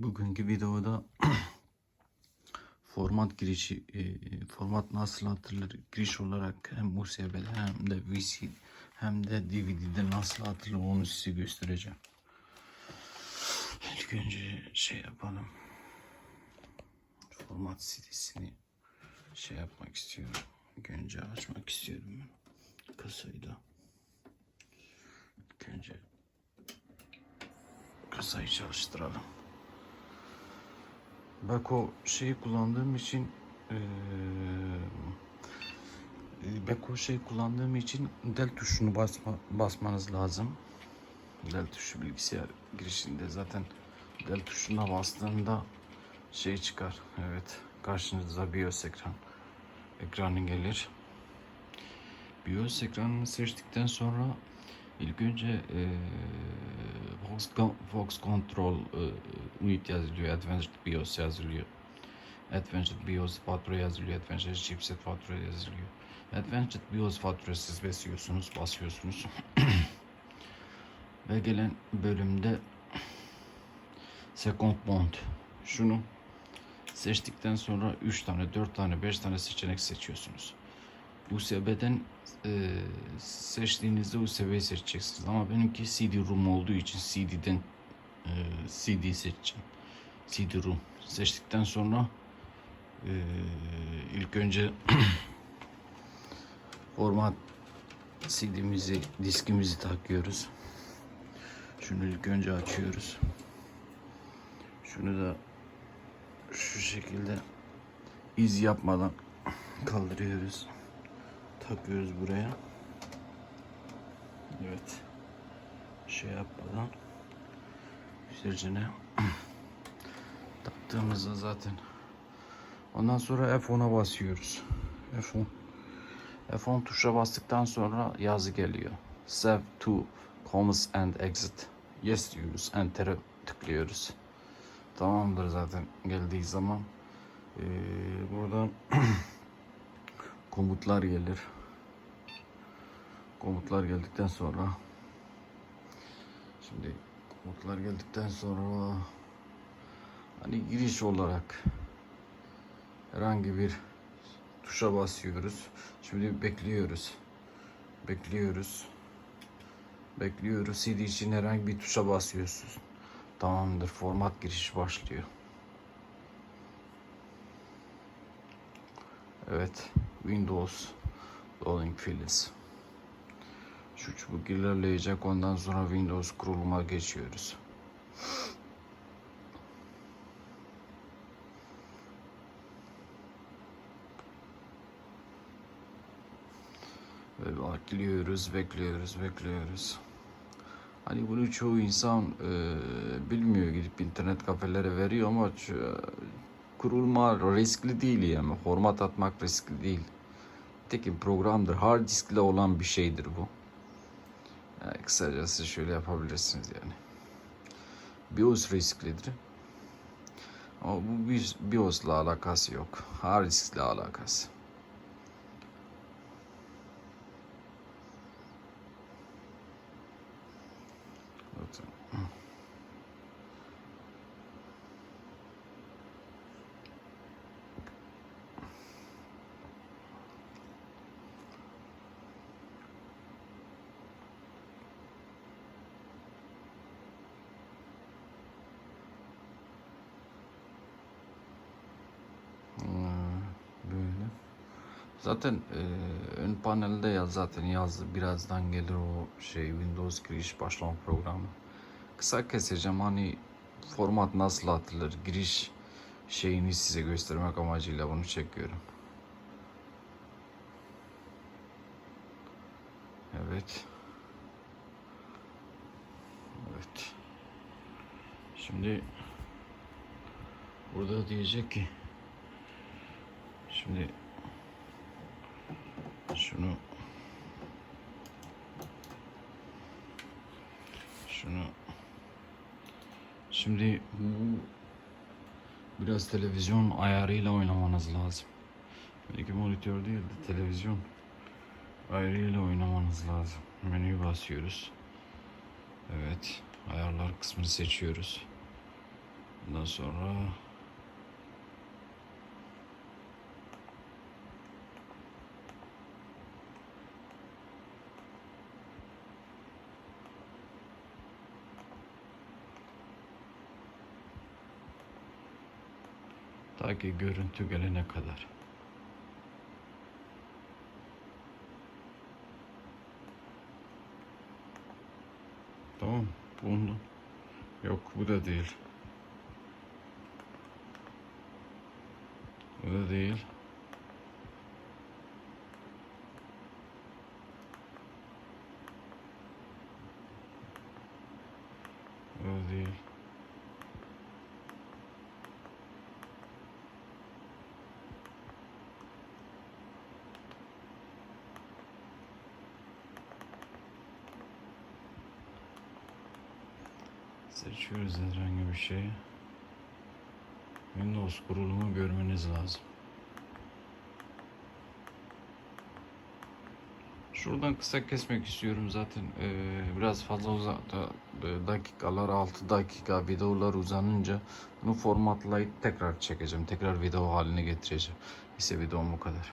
Bugünkü videoda format girişi, e, format nasıl atılır giriş olarak hem USB'de hem de VC hem de DVD'de nasıl atılır onu size göstereceğim. İlk önce şey yapalım. Format CD'sini şey yapmak istiyorum. Önce açmak istiyorum. Kasayı da. Önce kasayı çalıştıralım. Bak o şeyi kullandığım için eee Beko şey kullandığım için del tuşunu basma, basmanız lazım. Del tuşu bilgisayar girişinde zaten del tuşuna bastığında şey çıkar. Evet karşınıza BIOS ekran ekranı gelir. BIOS ekranını seçtikten sonra ilk önce eee Vox, Vox Control eee, Unit yazılıyor. Advanced BIOS yazılıyor. Advanced BIOS fatura yazılıyor. Advanced chipset fatura yazılıyor. Advanced BIOS faturası siz basıyorsunuz, basıyorsunuz. Ve gelen bölümde Second Bond. Şunu seçtikten sonra 3 tane, 4 tane, 5 tane seçenek seçiyorsunuz. USB'den e, seçtiğinizde USB'yi seçeceksiniz. Ama benimki CD-ROM olduğu için CD'den e, CD seçeceğim. CD-ROM seçtikten sonra e, ilk önce format CD'mizi, diskimizi takıyoruz. Şunu ilk önce açıyoruz. Şunu da şu şekilde iz yapmadan kaldırıyoruz. Takıyoruz buraya. Evet. Şey yapmadan ne taktığımızda zaten ondan sonra F10'a basıyoruz. F10 F10 tuşa bastıktan sonra yazı geliyor. Save to Commons and Exit. Yes diyoruz. Enter'e tıklıyoruz. Tamamdır zaten geldiği zaman. Ee, buradan komutlar gelir. Komutlar geldikten sonra şimdi Botlar geldikten sonra hani giriş olarak herhangi bir tuşa basıyoruz. Şimdi bekliyoruz. Bekliyoruz. Bekliyoruz. CD için herhangi bir tuşa basıyorsunuz. Tamamdır. Format girişi başlıyor. Evet. Windows Loading Fields. 3.5 ilerleyecek. Ondan sonra Windows kuruluma geçiyoruz. ve Bekliyoruz, bekliyoruz, bekliyoruz. Hani bunu çoğu insan e, bilmiyor gidip internet kafelere veriyor ama kurulma riskli değil yani. Format atmak riskli değil. Tekin programdır. Hard diskle olan bir şeydir bu. Yani kısacası şöyle yapabilirsiniz yani. BIOS risklidir. Ama bu BIOS- BIOS'la alakası yok. Hard diskle alakası. Evet. Ee, Böyle. Zaten e, ön panelde ya zaten yazdı. Birazdan gelir o şey Windows giriş başlama programı. Kısa keseceğim hani format nasıl atılır giriş şeyini size göstermek amacıyla bunu çekiyorum. Evet. Evet. Şimdi burada diyecek ki Şimdi şunu şunu şimdi bu biraz televizyon ayarıyla oynamanız lazım. Belki monitör değil de televizyon ayarıyla oynamanız lazım. Menüye basıyoruz. Evet. Ayarlar kısmını seçiyoruz. Ondan sonra Ta ki görüntü gelene kadar. Tamam. Bunu. Yok bu da değil. Bu da değil. Bu da değil. Seçiyoruz herhangi bir şeyi. Windows kurulumu görmeniz lazım. Şuradan kısa kesmek istiyorum zaten eee, biraz fazla uzattı dakikalar 6 dakika videolar uzanınca bunu formatlayıp tekrar çekeceğim tekrar video haline getireceğim ise videom bu kadar.